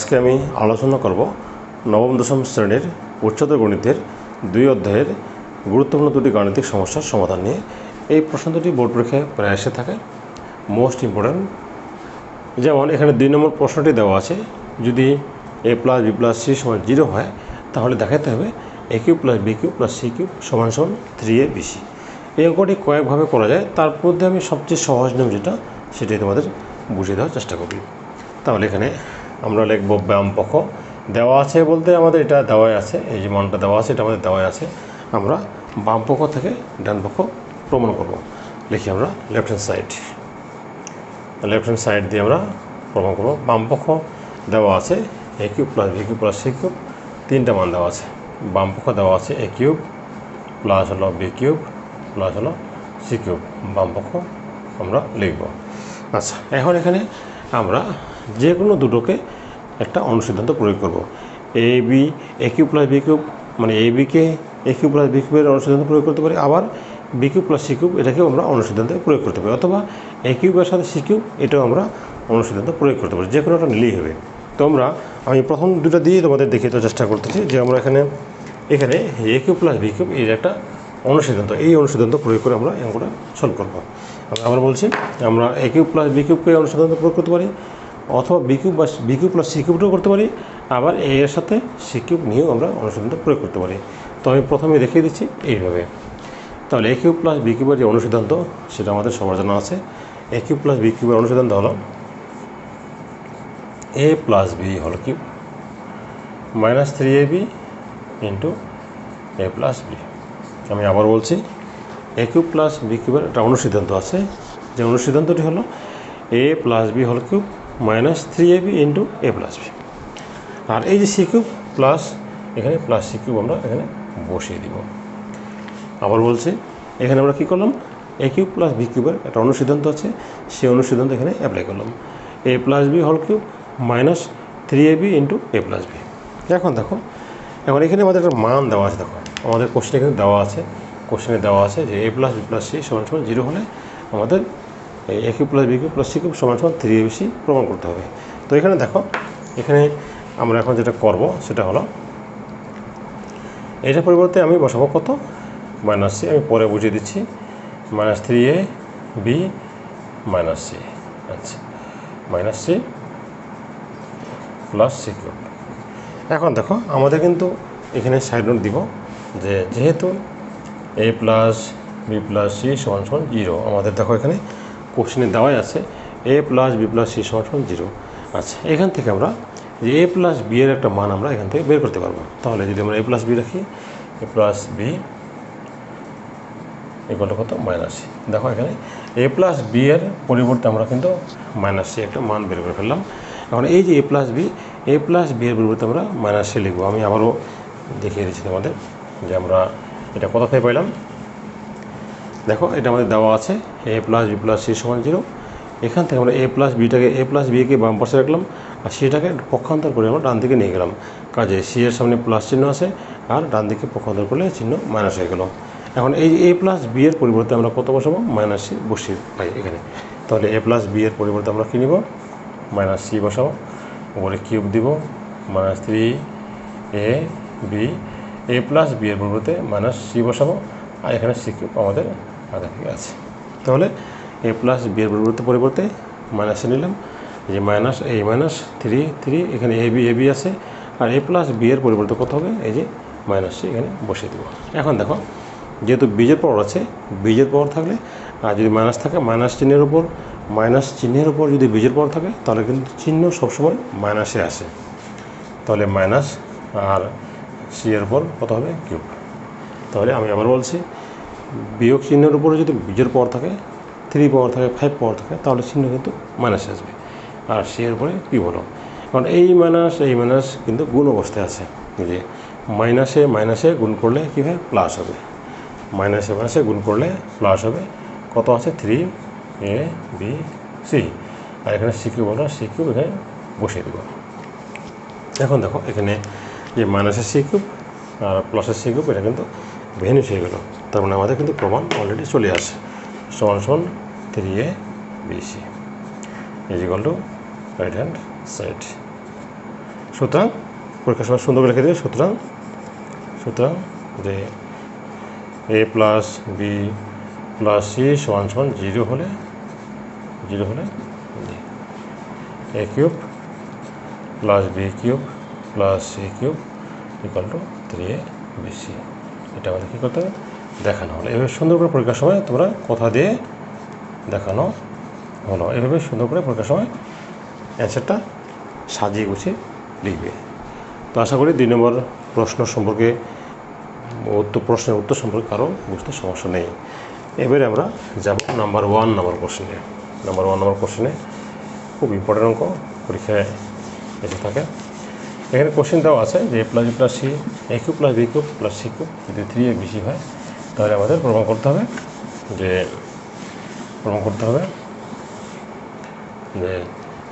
আজকে আমি আলোচনা করব নবম, দশম শ্রেণির উচ্চতর গণিতের দুই অধ্যায়ের গুরুত্বপূর্ণ দুটি গাণিতিক সমস্যার সমাধান নিয়ে। এই প্রশ্ন দুটি বোর্ড পরীক্ষায় প্রায় এসে থাকে। মোস্ট ইম্পর্ট্যান্ট যেমন এখানে দুই নম্বর প্রশ্নটি দেওয়া আছে, যদি A plus B plus C সমান জিরো হয়, তাহলে দেখাতে হবে A cube plus B cube plus C cube সমান সমান থ্রি এ বি সি এই অঙ্কটি কয়েকভাবে করা যায়। তার মধ্যে আমি সবচেয়ে সহজ নিয়ম যেটা, সেটাই তোমাদের বুঝিয়ে দেওয়ার চেষ্টা করি। তাহলে এখানে আমরা লিখব পক্ষ। দেওয়া আছে বলতে আমাদের এটা দেওয়াই আছে, এই যে মানটা দেওয়া আছে, এটা আমাদের দেওয়াই আছে। আমরা বাম পক্ষ থেকে ডান পক্ষ প্রমাণ করব। লিখি আমরা left hand side left hand side দিয়ে আমরা প্রমাণ করব। বাম পক্ষ দেওয়া আছে A cube plus B cube plus C cube তিনটা মান দেওয়া আছে। বাম পক্ষ দেওয়া আছে এ কিউব প্লাস হলো বি কিউব প্লাস হলো সি কিউব বাম পক্ষ আমরা লিখব। আচ্ছা এখন এখানে আমরা যে কোনো দুটোকে একটা অনুসিদ্ধান্ত প্রয়োগ করব। A B A cube plus B cube মানে এ বিকে এ কিউ প্লাস বি কিউবের অনুসিদ্ধান্ত প্রয়োগ করতে পারি। আবার B cube plus C cube এটাকেও আমরা অনুসিদ্ধান্তে প্রয়োগ করতে পারি। অথবা এ কিউবের সাথে সি কিউব এটাও আমরা অনুসিদ্ধান্ত প্রয়োগ করতে পারি। যে কোনো একটা নিলেই হবে। তো আমরা আমি প্রথম দুটো দিয়ে তোমাদের দেখিয়ে দেওয়ার চেষ্টা করতেছি যে আমরা এখানে এখানে A cube plus B cube এর একটা অনুসিদ্ধান্ত, এই অনুসিদ্ধান্ত প্রয়োগ করে আমরা অঙ্কটা সলভ করব। আবার বলছি, আমরা এ কিউব প্লাস বি কিউবকে অনুসিদ্ধান্ত প্রয়োগ করতে পারি। অথবা বি কিউব বা বি কিউব প্লাস সি কিউবটাও করতে পারি। আবার এর সাথে সি কিউব নিয়েও আমরা অনুসিদ্ধান্ত প্রয়োগ করতে পারি। তো আমি প্রথমে দেখিয়ে দিচ্ছি এইভাবে। তাহলে এ কিউব প্লাস বি কিউবের যে অনুসিদ্ধান্ত, সেটা আমাদের সবার জানা আছে। এ কিউব প্লাস বি কিউবের অনুসিদ্ধান্ত হলো এ প্লাস বি হল cube minus three A B into A plus B আমি আবার বলছি এ কিউব প্লাস বি কিউবের একটা অনুসিদ্ধান্ত আছে। যে অনুসিদ্ধান্তটি হলো এ প্লাস বি হল cube minus three A B into A plus B. আর এই যে সি কিউব প্লাস এখানে প্লাস সি কিউব আমরা এখানে বসিয়ে দিব। আবার বলছি, এখানে আমরা কী করলাম? এ কিউব প্লাস বি কিউবের একটা অনুসিদ্ধান্ত আছে, সেই অনুসিদ্ধান্ত এখানে অ্যাপ্লাই করলাম। এ প্লাস বি হল cube minus three A B into A plus B. এখন দেখো, এখন এখানে আমাদের একটা মান দেওয়া আছে, দেখো। আমাদের কোশ্চেন এখানে দেওয়া আছে কোশ্চেনে দেওয়া আছে যে A plus B plus C সমান সমান জিরো হলে আমাদের A cube plus B cube plus C cube সমান সমান থ্রি এ বি সি প্রমাণ করতে হবে। তো এখানে দেখো, এখানে আমরা এখন যেটা করব সেটা হলো এটার পরিবর্তে আমি বসাবো কত? মাইনাস সি আমি পরে বুঝিয়ে দিচ্ছি। Minus three A B minus C আচ্ছা minus C plus C cube এখন দেখো, আমাদের কিন্তু এখানে সাইড নোট দিব যে যেহেতু A plus B plus C সমান সমান জিরো আমাদের দেখো এখানে কোশ্চেনে দেওয়াই আছে A plus B plus C সমান জিরো আচ্ছা এখান থেকে আমরা যে এ প্লাস বি এর একটা মান আমরা এখান থেকে বের করতে পারব। তাহলে যদি আমরা এ প্লাস বি রাখি এ প্লাস বি এগুলো কত? মাইনাস সি দেখো এখানে এ প্লাস বি এর পরিবর্তে আমরা কিন্তু মাইনাস সি একটা মান বের করে ফেললাম। এখন এই যে A plus B A plus B এর পরিবর্তে আমরা মাইনাস সি লিখব। আমি আবারও দেখিয়ে দিচ্ছি তোমাদের যে আমরা এটা কোথা থেকে পাইলাম? দেখো, এটা আমাদের দেওয়া আছে A plus B plus C সমান জিরো এখান থেকে আমরা এ প্লাস বিটাকে এ প্লাস বিকে বাম পাশে রাখলাম, আর সিটাকে পক্ষান্তর করে আমরা ডান দিকে নিয়ে গেলাম। কাজে সি এর সামনে প্লাস চিহ্ন আছে, আর ডান দিকে পক্ষান্তর করলে চিহ্ন মাইনাস হয়ে গেল। এখন এই এ প্লাস বি এর পরিবর্তে আমরা কত বসাবো? মাইনাস সি বসিয়ে পাই এখানে। তাহলে এ প্লাস বি এর পরিবর্তে আমরা কী নিব? মাইনাস সি বসাবো। উপরে কিউব দিব minus three A B A plus B এর পরিবর্তে মাইনাস সি বসাবো। আর এখানে সি কিউব আমাদের আগে থেকে আছে। তাহলে এ প্লাস বি এর পরিবর্তে পরিবর্তে মাইনাসে নিলাম। যে মাইনাস এই মাইনাস থ্রি থ্রি এখানে এ বি এ বি আছে। আর এ প্লাস বি এর পরিবর্তে কত হবে? এই যে মাইনাস সি এখানে বসিয়ে দেবো। এখন দেখো, যেহেতু বীজের পাওয়ার আছে বীজের পাওয়ার থাকলে, আর যদি মাইনাস থাকে মাইনাস চিহ্নের উপর মাইনাস চিহ্নের উপর যদি বীজের পাওয়ার থাকে, তাহলে কিন্তু চিহ্ন সবসময় মাইনাসে আসে। তাহলে মাইনাস আর সি এর উপর কত হবে? কিউব তাহলে আমি আবার বলছি বিয়োগ চিহ্নের উপরে যদি বীজের পাওয়ার থাকে থ্রি পাওয়ার থাকে ফাইভ পাওয়ার থাকে, তাহলে চিহ্ন কিন্তু মাইনাসে আসবে। আর সি উপরে কী হলো। কারণ এই মাইনাস এই মাইনাস কিন্তু গুণ অবস্থায় আছে। যে মাইনাসে মাইনাসে গুণ করলে কী হয়? প্লাস হবে। মাইনাসে মাইনাসে গুণ করলে প্লাস হবে। কত আছে? থ্রি এ বি সি আর এখানে সি কিউব আমরা সি এখানে বসিয়ে দেবো। এখন দেখো, এখানে যে মাইনাসের সি কিউব আর প্লাসের সি কিউব এটা কিন্তু ভেনিস হয়ে গেল। তার মানে আমাদের কিন্তু প্রমাণ অলরেডি চলে আসে। সমান সমান three A B C is equal to right hand side সুতরাং পরীক্ষার সময় সুন্দর করে লিখে দেবে সুতরাং সুতরাং যে A plus B plus C সমান সমান জিরো হলে জিরো হলে A cube plus B cube plus C cube equal to three A BC এটা আমাদের কী করতে হবে? দেখানো হলো। এভাবে সুন্দর করে পরীক্ষার সময় তোমরা কথা দিয়ে দেখানো হলো। এভাবে সুন্দর করে পরীক্ষার সময় অ্যান্সারটা সাজিয়ে গুছিয়ে লিখবে। তো আশা করি দুই নম্বর প্রশ্ন সম্পর্কে, উত্তর প্রশ্নের উত্তর সম্পর্কে কারও বুঝতে সমস্যা নেই। এবারে আমরা যাব নাম্বার ওয়ান নাম্বার কোশ্চেনে নাম্বার ওয়ান নাম্বার কোশ্চেনে খুব ইম্পর্টেন্ট অঙ্ক পরীক্ষায় এসে থাকে। এখানে কোশ্চেন দেওয়া আছে যে A plus plus C A cube plus B cube plus C cube যদি থ্রি এর বেশি হয় তাহলে আমাদের প্রমাণ করতে হবে যে প্রমাণ করতে হবে যে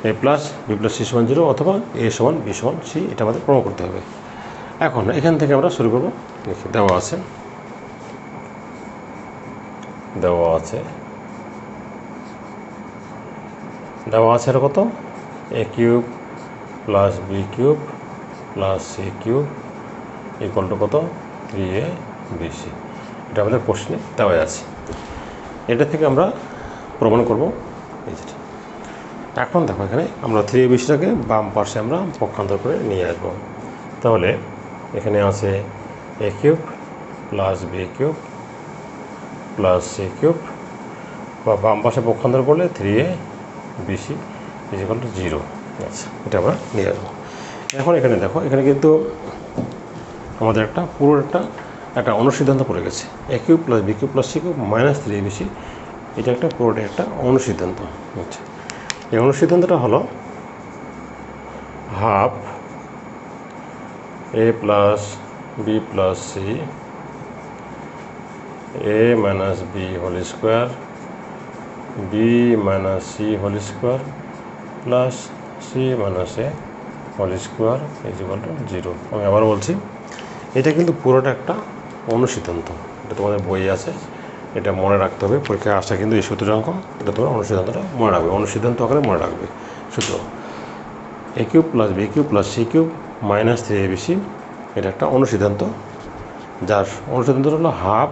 A plus B plus C সমান জিরো অথবা এ সমান বি সমান সি, এটা আমাদের প্রমাণ করতে হবে। এখন এখান থেকে আমরা শুরু করব। দেওয়া আছে। দেওয়া আছে। দেওয়া আছে কত? A cube plus B cube plus C cube equal to কত? থ্রি এ বি এটা আমাদের প্রশ্নে দেওয়া আছে। এটা থেকে আমরা প্রমাণ করব। এই যেটা এখন দেখো এখানে আমরা থ্রি এ বিসিটাকে বাম পাশে আমরা পক্ষান্তর করে নিয়ে আসব। তাহলে এখানে আছে A cube plus B cube plus C cube. বা বাম পাশে পক্ষান্তর করলে three A BC equal to zero আচ্ছা এটা আমরা নিয়ে আসব। এখন এখানে দেখো, এখানে কিন্তু আমাদের একটা পুরো একটা একটা অনুসিদ্ধান্ত পড়ে গেছে। A cube plus B cube plus C cube minus three BC এটা একটা পুরোটা একটা অনুসিদ্ধান্ত আচ্ছা এই অনুসিদ্ধান্তটা হলো half A plus B plus C A minus B whole square B minus C whole square plus C minus A whole square is equal to zero আমি আবার বলছি, এটা কিন্তু পুরোটা একটা অনুসিদ্ধান্ত। এটা তোমাদের বই আছে। এটা মনে রাখতে হবে। পরীক্ষায় আসা কিন্তু এই সূত্রাঙ্ক এটা তোমরা অনুসিদ্ধান্তটা মনে রাখবে। অনুসিদ্ধান্ত আকারে মনে রাখবে। সূত্র। A cube plus B cube plus C cube minus three A BC এটা একটা অনুসিদ্ধান্ত। যার অনুসিদ্ধান্ত হলো half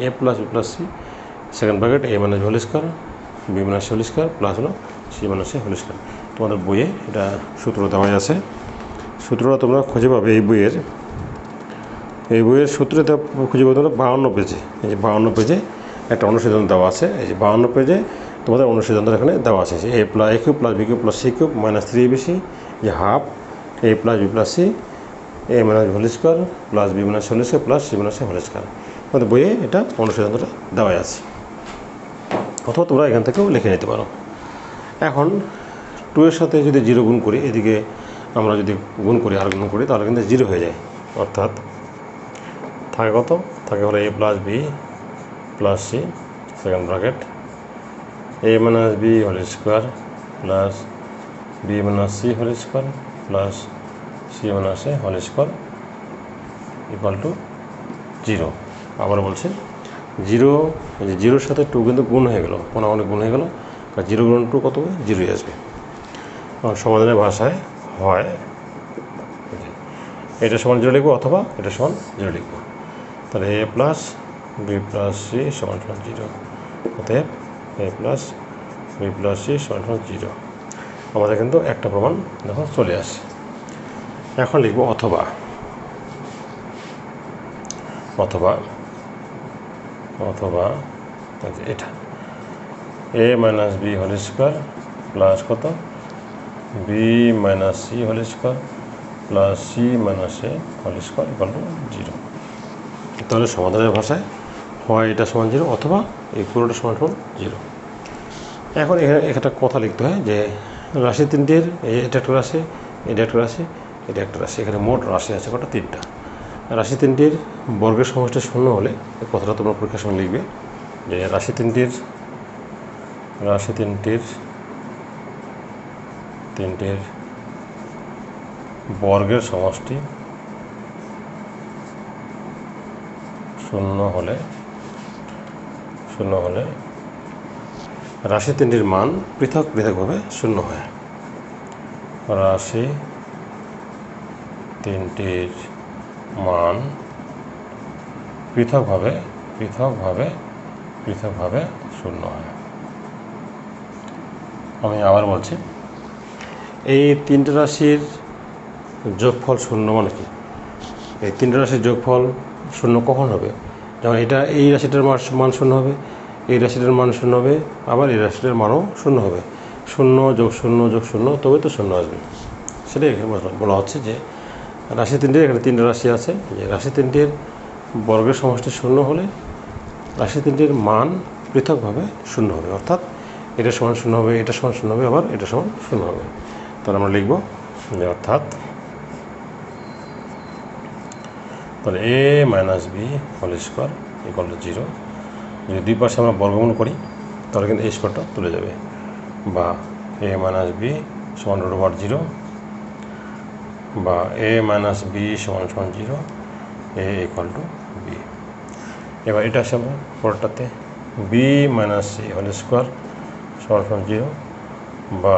A plus B plus C second bracket A minus whole square B minus whole square plus হলো C minus A whole square তোমাদের বইয়ে এটা সূত্র দেওয়া আছে। সূত্রটা তোমরা খুঁজে পাবে এই বইয়ের। এই বইয়ের সূত্রটা খুঁজে পাবে তোমরা বাউন্ন পেজে। এই যে বাউন্ন পেজে একটা অনুসিদ্ধান্ত দেওয়া আছে। এই যে বাউন্ন পেজে তোমাদের অনুসিদ্ধান্ত এখানে দেওয়া আছে। A plus, A cube plus, B cube plus, C cube minus three বেশি যে half, A plus, B plus, C, A minus whole square plus B minus whole square plus C minus whole square. তোমাদের বইয়ে এটা অনুসিদ্ধান্তটা দেওয়াই আছে। অথবা তোমরা এখান থেকেও লিখে নিতে পারো। এখন টু এর সাথে যদি জিরো গুণ করি, এদিকে আমরা যদি গুণ করি, আর গুণ করি, তাহলে কিন্তু জিরো হয়ে যায়। অর্থাৎ থাকে কত? থাকে হলো A plus B plus C second bracket A minus B whole square plus B minus C whole square plus C minus A whole square equal to zero আবার বলছি জিরো জিরোর সাথে টু কিন্তু গুণ হয়ে গেল অনেক গুণ হয়ে গেল আর জিরো গুণ টু কত জিরোই আসবে। সমাধানের ভাষায় হয়। এটা সমান জিরো লিখব অথবা এটা সমান জিরো লিখব। তাহলে A plus, B plus C সমান সমান জিরো। অতএব A plus, B plus C সমান সমান জিরো। আমাদের কিন্তু একটা প্রমাণ দেখো, চলে আসে। এখন লিখব অথবা। অথবা অথবা এটা। A minus B whole square plus কত? B minus C whole square plus C minus A whole square equal to zero. তাহলে সমাধানের ভাষায় হয় এটা সমান জিরো অথবা এই পুরোটা সমান সমান জিরো। এখন এখানে একটা কথা লিখতে হয় যে রাশি তিনটের এটা একটা রাশি, এটা একটা রাশি, এটা একটা রাশি। এখানে মোট রাশি আছে কটা? তিনটা। রাশি তিনটির বর্গের সমষ্টি শূন্য হলে এই কথাটা তোমরা পরীক্ষার সময় লিখবে যে রাশি তিনটির রাশি তিনটির তিনটির বর্গের সমষ্টি শূন্য হলে শূন্য হলে রাশি তিনটির মান পৃথক পৃথকভাবে শূন্য হয়। রাশি তিনটির মান পৃথকভাবে পৃথকভাবে পৃথকভাবে শূন্য হয়। আমি আবার বলছি, এই তিনটে রাশির যোগফল শূন্য মানে কি? এই তিনটে রাশির যোগফল শূন্য কখন হবে? যেমন এটা, এই রাশিটার মান শূন্য হবে, এই রাশিটার মান শূন্য হবে, আবার এই রাশিটার মানও শূন্য হবে। শূন্য যোগ শূন্য যোগ শূন্য তবে তো শূন্য আসবে। সেটাই বলা হচ্ছে যে রাশি তিনটির এখানে তিনটে রাশি আছে। যে রাশি তিনটির বর্গের সমষ্টি শূন্য হলে রাশি তিনটির মান পৃথকভাবে শূন্য হবে। অর্থাৎ এটা সমান শূন্য হবে, এটা সমান শূন্য হবে, আবার এটা সমান শূন্য হবে। তাহলে আমরা লিখব যে অর্থাৎ তাহলে A minus B whole square equal to zero যদি দুই পাশে আমরা বর্গমূল করি, তাহলে কিন্তু এই স্কোয়ারটা তুলে যাবে। বা এ মাইনাস বি সমান রুট ওভার জিরো বা এ মাইনাস বি সমান সমান zero A equal to B এবার এটা আসে আমরা পরেরটাতে। B minus C whole square সমান সমান জিরো বা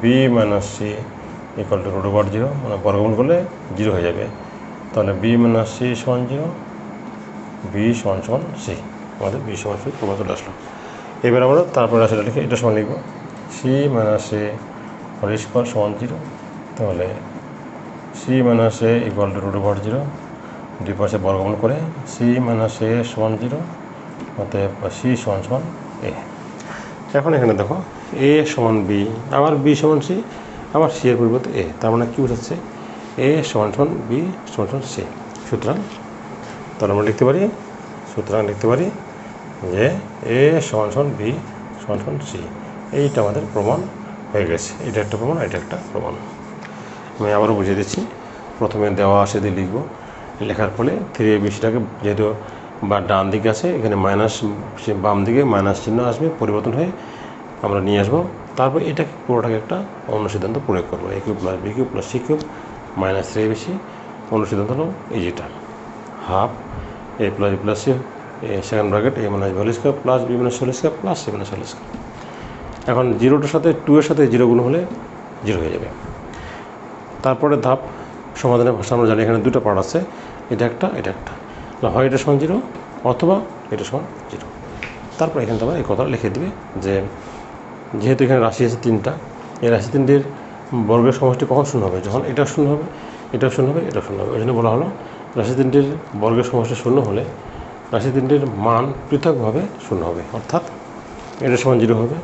B minus C equal to root over zero মানে বর্গমূল করলে জিরো হয়ে যাবে। তাহলে বি মাইনাস সি সমান জিরো, বি সমান সমান সি। আমাদের বি সমান সি প্রমাণ চলে আসলো। এবার আমরা তারপরে আসলে লিখে এটা সমান লিখব। C minus A whole square সমান জিরো, তাহলে C minus A equal to root over zero দুই পাশে বর্গমূল করে সি মাইনাস এ সমান জিরো, অতএব সি সমান সমান এ। এখন এখানে দেখো, এ সমান বি, আবার বি সমান সি, আবার সি এর পরিবর্তে এ। তার মানে কী বোঝাচ্ছে? এ সমান সমান বি সমান সমান সি। সুতরাং তাহলে আমরা লিখতে পারি, সুতরাং লিখতে পারি যে এ সমান সমান বি সমান সমান সি। এইটা আমাদের প্রমাণ হয়ে গেছে। এটা একটা প্রমাণ, এটা একটা প্রমাণ। আমি আবারও বুঝিয়ে দিচ্ছি। প্রথমে দেওয়া আসে দিয়ে লিখব। লেখার ফলে থ্রি এ বিসিটাকে যেহেতু বা ডান দিকে আছে, এখানে মাইনাস বাম দিকে মাইনাস চিহ্ন আসবে, পরিবর্তন হয়ে আমরা নিয়ে আসব। তারপর এটাকে পুরোটাকে একটা অন্য সিদ্ধান্ত প্রয়োগ করব। A cube plus B cube plus C cube minus three বেশি অন্য সিদ্ধান্ত হলো এই যেটা। Half, A plus B plus A second bracket A minus value square plus B minus whole square plus C minus whole square এখন জিরোটার সাথে two এর সাথে জিরো গুণ হলে জিরো হয়ে যাবে। তারপরে ধাপ, সমাধানের ভাষা আমরা জানি এখানে দুটো পার্ট আছে, এটা একটা এটা একটা। না হয় এটা সমান জিরো, অথবা এটা সমান জিরো। তারপর এখানে তোমরা এই কথাটা লিখে দিবে যে, যেহেতু এখানে রাশি আছে তিনটা, এই রাশি তিনটির বর্গের সমষ্টি কখন শূন্য হবে? যখন এটা শূন্য হবে, এটা শূন্য হবে, এটা শূন্য হবে। ওই জন্য বলা হলো, রাশি তিনটির বর্গের সমষ্টি শূন্য হলে রাশি তিনটির মান পৃথকভাবে শূন্য হবে। অর্থাৎ এটা সমান জিরো হবে,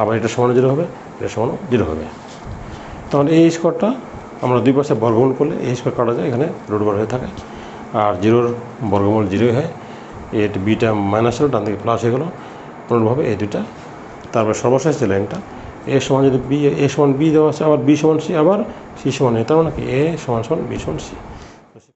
আবার এটা সমান জিরো হবে, এটা সমানও জিরো হবে। তখন এই স্কোয়ারটা আমরা দুই পাশে বর্গমূল করলে এই স্কোয়ার কাটা যায়, এখানে রুট বার হয়ে থাকে। আর জিরোর বর্গমূল জিরোই হয় এই বিটা মাইনাস হলো, ডান দিকে প্লাস হয়ে গেলো। অনুরূপভাবে এই দুইটা, তারপর সর্বশেষ যে লাইনটা এ সমান যদি বি, এ সমান বি দেওয়া আছে, আবার বি সমান সি, আবার সি সমান এ তার মানে কি? এ সমান সমান বি সমান সি।